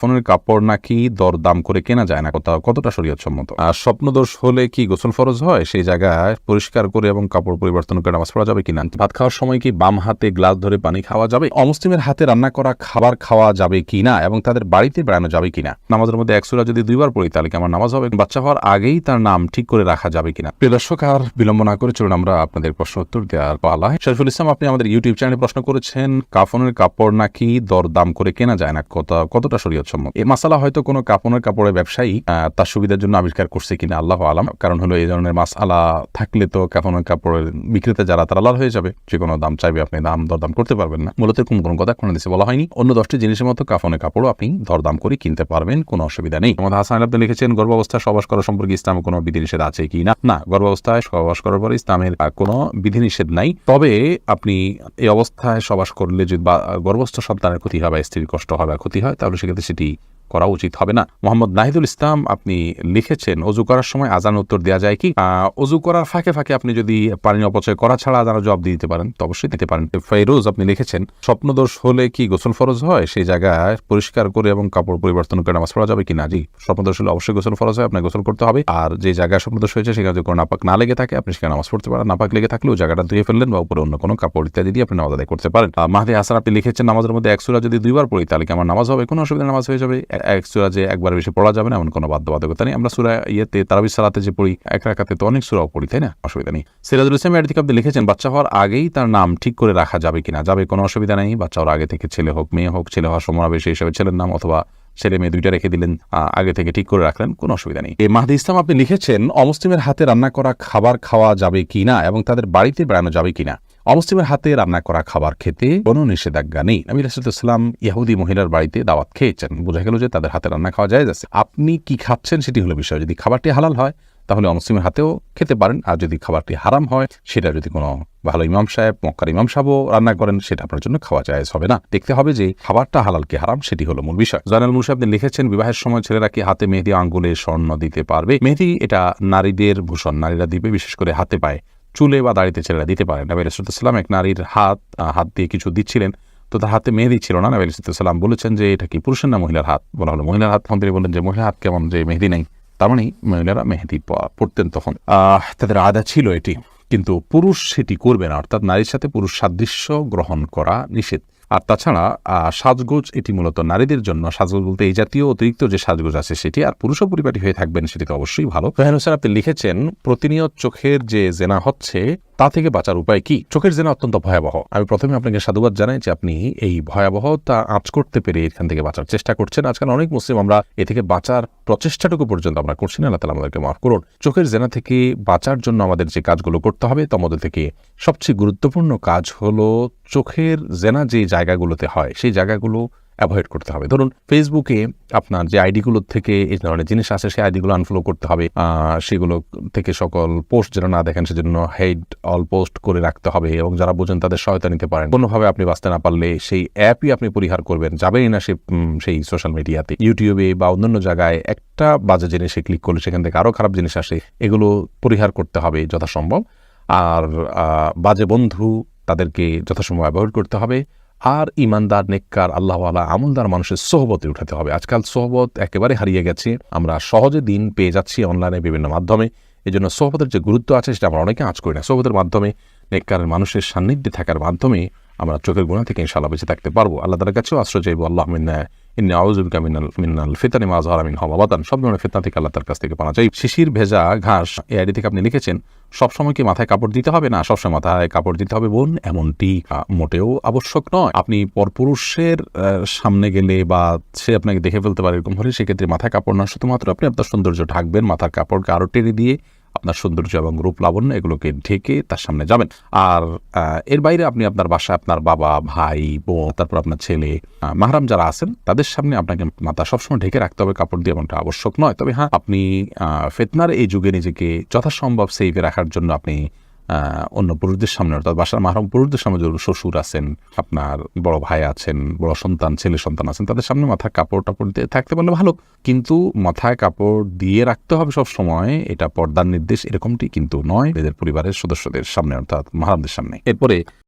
ফোনের কাপড় নাকি দর দাম করে কেনা যায় না কোথাও কতটা শরীয়তসম্মত? আর স্বপ্নদোষ হলে কি গোসল ফরজ হয়? সেই জায়গায় পরিষ্কার করে এবং কাপড় পরিবর্তন করে নামাজ পড়া যাবে কিনা? ভাত খাওয়ার সময় কি বাম হাতে গ্লাস ধরে পানি খাওয়া যাবে? অমুসলিমের হাতে রান্না করা খাবার খাওয়া যাবে কিনা? এবং তাদের বাড়িতে বেড়ানো যাবে কিনা? নামাজের মধ্যে একসুরা যদি দুইবার পড়ি, তাহলে কি আমার নামাজ হবে? বাচ্চা হওয়ার আগেই তার নাম ঠিক করে রাখা যাবে কিনা? প্রিয় দর্শক, আর বিলম্ব না করে চলুন আমরা আপনাদের প্রশ্ন উত্তর দেওয়ার পালা। শরীফুল ইসলাম, আপনি আমাদের ইউটিউব চ্যানেলে প্রশ্ন করেছেন, কাফনের কাপড় নাকি দর দাম করে কেনা যায় না? কত কতটা শরীয়তসম্মত এই মাসালা হয়তো কোনো কাপনের কাপড়ের ব্যবসায়ী তার সুবিধার জন্য আবিষ্কার করছে কিনা আল্লাহ আলাম। কারণ হলো এই ধরনের মাসালা থাকলে তো কাপনের কাপড়ের বিক্রেতা যারা, তারা লাল হয়ে যাবে। যে কোনো দাম চাইবে আপনি দাম, দরদাম করতে পারবেন না। মূলত এরকম কোনো কথা কোনো দেশে বলা হয়নি। অন্য দশটি জিনিসের মতো কাফনের কাপড়ও আপনি দরদাম করে কিনতে পারবেন, কোনো অসুবিধা নেই। আমাদের হাসান আপনি লিখেছেন, গর্ভাবস্থায় সবাস করা সম্পর্কে ইসলামে কোনো বিধিনিষেধ আছে কি না? না, গর্ভাবস্থায় সবাস করার পরে ইসলামের কোনো বিধিনিষেধ নাই। তবে আপনি এই অবস্থায় সবাস করলে যদি বা, গর্ভস্থ সন্তানের ক্ষতি হয় বা স্ত্রীর কষ্ট হয় বা ক্ষতি হয়, তাহলে সেক্ষেত্রে সেটি City করা উচিত হবে না। মোহাম্মদ নাহিদুল ইসলাম আপনি লিখেছেন, অজু করার সময় আজান উত্তর দেওয়া যায় কি? অজু করার ফাঁকে ফাঁকে আপনি যদি পানি অপচয় করা ছাড়া আজানের জবাব দিতে পারেন, তো অবশ্যই দিতে পারেন। ফেরোজ, আপনি লিখেছেন, স্বপ্নদোষ হলে কি গোসল ফরজ হয়? সেই জায়গায় পরিষ্কার করে এবং কাপড় পরিবর্তন করে নামাজ পড়া যাবে কিনা? জি, স্বপ্নদোষ হলে অবশ্যই গোসল ফরজ হয়, আপনাকে গোসল করতে হবে। আর যে জায়গায় স্বপ্নদোষ হয়েছে, সেখানে যদি কোনো নাপাক না লেগে থাকে, আপনি সেখানে নামাজ পড়তে পারেন। নাপাক লেগে থাকলেও জায়গাটা ধুয়ে ফেললেন বা উপরে অন্য কোনো কাপড় ইত্যাদি দিয়ে আপনি নামাজ আদায় করতে পারেন। মাহদি হাসান, আপনি লিখেছেন, নামাজের মধ্যে এক সুরা যদি দুইবার পড়ি, তাহলে কি আমার নামাজ হবে? কোনো অসুবিধা নামাজ হয়ে যাবে। এক সুরা যে একবার বেশি পড়া যাবে না, এমন কোনো বাধ্যবাধকতা নেই। আমরা সুরা ইয়েতে তারাবির সালাতে যে পড়ি, এক রাখাতে তো অনেক সুরাও পড়ি, তাই না? অসুবিধা নেই। সিরাজুল ইসলাম এর থেকে আপনি লিখেছেন, বাচ্চা হওয়ার আগেই তার নাম ঠিক করে রাখা যাবে কিনা? যাবে, কোনো অসুবিধা নেই। বাচ্চা হওয়ার আগে থেকে ছেলে হোক, মেয়ে হোক, ছেলে হওয়ার সমাবেশ হিসেবে ছেলের নাম অথবা ছেলে মেয়ে দুইটা রেখে দিলেন আগে থেকে ঠিক করে রাখলেন, কোনো অসুবিধা নেই। এই মাহদি ইসলাম আপনি লিখেছেন, অমুসলিমের হাতে রান্না করা খাবার খাওয়া যাবে কিনা এবং তাদের বাড়িতে বেড়ানো যাবে কিনা? অমুসলিমের হাতে রান্না করা খাবার খেতে কোনো নিষেধাজ্ঞা নেই। নবী রাসুলাম ইহুদি মহিলার বাড়িতে দাওয়াত খেয়েছেন। বোঝা গেল যে তাদের হাতে রান্না খাওয়া যায় যাচ্ছে আপনি কি খাচ্ছেন সেটি হলো বিষয়। যদি খাবারটি হালাল হয়, তাহলে অমুসলিমের হাতেও খেতে পারেন। আর যদি খাবারটি হারাম হয়, সেটা যদি কোনো ভালো ইমাম সাহেব, মক্কার ইমাম সাহেবও রান্না করেন, সেটা আপনার জন্য খাওয়া যায় হবে না। দেখতে হবে যে খাবারটা হালাল কি হারাম, সেটি হলো মূল বিষয়। জানাল মুসা আপনি লিখেছেন, বিবাহের সময় ছেলেরা কি হাতে মেহেদি আঙ্গুলে স্বর্ণ দিতে পারবে? মেহেদি এটা নারীদের ভূষণ, নারীরা দিবে, বিশেষ করে হাতে পায়। চুলে বা দাড়িতে ছেলেরা দিতে পারে। নবী রসুলাম এক নারীর হাত হাত দিয়ে কিছু দিচ্ছিলেন। তো তার হাতে মেহেদি ছিল না। নবী রসুলাম বলেছেন যে, এটা কি পুরুষের না মহিলার হাত? বলা হলো, মহিলার হাত। তিনি বললেন যে, মহিলার হাত কেমন? যে, মেহেদি নেই। তার মানে মহিলারা মেহেদি পড়তেন তখন। তাদের আদা ছিল এটি। কিন্তু পুরুষ সেটি করবে না। অর্থাৎ নারীর সাথে পুরুষ সাদৃশ্য গ্রহণ করা নিষেধ। আর তাছাড়া সাজগোজ এটি মূলত নারীদের জন্য। সাজগোজ বলতে এই জাতীয় অতিরিক্ত যে সাজগোজ আছে সেটি আর পুরুষও পরিপাটি হয়ে থাকবেন সেটিকে তো অবশ্যই ভালো। সোহেন স্যার আপনি লিখেছেন, প্রতিনিয়ত চোখের যে জেনা হচ্ছে তা থেকে বাঁচার উপায় কি? চোখের জেনা অত্যন্ত ভয়াবহ। আমি প্রথমে আপনাকে সাধুবাদ জানাই যে আপনি এই ভয়াবহতা আঁচ করতে পেরে এখান থেকে বাঁচার চেষ্টা করছেন। আজকাল অনেক মুসলিম আমরা এ থেকে বাঁচার প্রচেষ্টাটুকু পর্যন্ত আমরা করছি না। তালা আমাদেরকে মাফ করুন। চোখের জেনা থেকে বাঁচার জন্য আমাদের যে কাজগুলো করতে হবে, তার মধ্যে থেকে সবচেয়ে গুরুত্বপূর্ণ কাজ হলো চোখের জেনা যে জায়গাগুলোতে হয়, সেই জায়গাগুলো অ্যাভয়েড করতে হবে। ধরুন ফেসবুকে আপনার যে আইডিগুলোর থেকে এই ধরনের জিনিস আসে, সেই আইডিগুলো আনফলো করতে হবে। সেগুলো থেকে সকল পোস্ট যেন না দেখেন, সেজন্য হেড অল পোস্ট করে রাখতে হবে এবং যারা বোঝেন তাদের সহায়তা নিতে পারেন। কোনোভাবে আপনি বাঁচতে না পারলে সেই অ্যাপই আপনি পরিহার করবেন। যাবেনই না সে সেই সোশ্যাল মিডিয়াতে ইউটিউবে বা অন্যান্য জায়গায় একটা বাজে জিনিসে ক্লিক করলে সেখান থেকে আরও খারাপ জিনিস আসে, এগুলো পরিহার করতে হবে যথাসম্ভব। আর বাজে বন্ধু তাদেরকে যথাসম্ভব অ্যাভয়েড করতে হবে। আর ইমানদার, নেককার, আল্লাহওয়ালা, আমলদার মানুষের সোহবতে উঠাতে হবে। আজকাল সোহবত একেবারে হারিয়ে গেছে। আমরা সহজে দিন পেয়ে যাচ্ছি অনলাইনে বিভিন্ন মাধ্যমে। এই জন্য সোহবতের যে গুরুত্ব আছে সেটা আমরা অনেকে আজ করি না। সোহবতের মাধ্যমে, নেককারের মানুষের সান্নিধ্যে থাকার মাধ্যমে আমরা চোখের গুণা থেকে ইনশাল্লাহ বেঁচে থাকতে পারব। আল্লাহ তার কাছেও আশ্রয় চাইব। আল্লাহ ইন্না আউজুবিকা মিনাল মিনাল ফিতানি মাজহারা মিন হওয়াবাতান সব ধরনের ফিতনা থেকে আল্লাহ তার কাছ থেকে পানা চাই। শিশির, ভেজা ঘাস, এই আইডি থেকে আপনি লিখেছেন সবসময় কি মাথায় কাপড় দিতে হবে? না সবসময় মাথায় কাপড় দিতে হবে বোন, এমনটি মোটেও আবশ্যক নয়। আপনি পরপুরুষের সামনে গেলে বা সে আপনাকে দেখে ফেলতে পারে এরকম হলে, সেক্ষেত্রে মাথায় কাপড় না, শুধুমাত্র আপনি আপনার সৌন্দর্য ঢাকবেন, মাথার কাপড়কে আরও টেনে দিয়ে আপনার সৌন্দর্য এবং রূপ লাবণ্য এগুলোকে ঢেকে তার সামনে যাবেন। আর এর বাইরে আপনি আপনার বাসায় আপনার বাবা, ভাই, বোন, তারপর আপনার ছেলে মাহরাম যারা আছেন, তাদের সামনে আপনাকে মাথা সবসময় ঢেকে রাখতে হবে। কাপড় দিয়ে এমনটা আবশ্যক নয়। তবে হ্যাঁ আপনি ফেতনার এই যুগে নিজেকে যথাসম্ভব সেভে রাখার জন্য আপনি অন্য পুরুষদের সামনে, অর্থাৎ বাসার মাহরম পুরুষদের সামনে যেগুলো শ্বশুর আছেন, আপনার বড় ভাই আছেন, বড় সন্তান, ছেলে সন্তান আছেন, তাদের সামনে মাথায় কাপড় টাপড় দিয়ে থাকতে পারলে ভালো। কিন্তু মাথায় কাপড় দিয়ে রাখতে হবে সব সময় এটা পর্দার নির্দেশ এরকমটি কিন্তু নয়। এদের পরিবারের সদস্যদের সামনে, অর্থাৎ মাহারামদের সামনে। এরপরে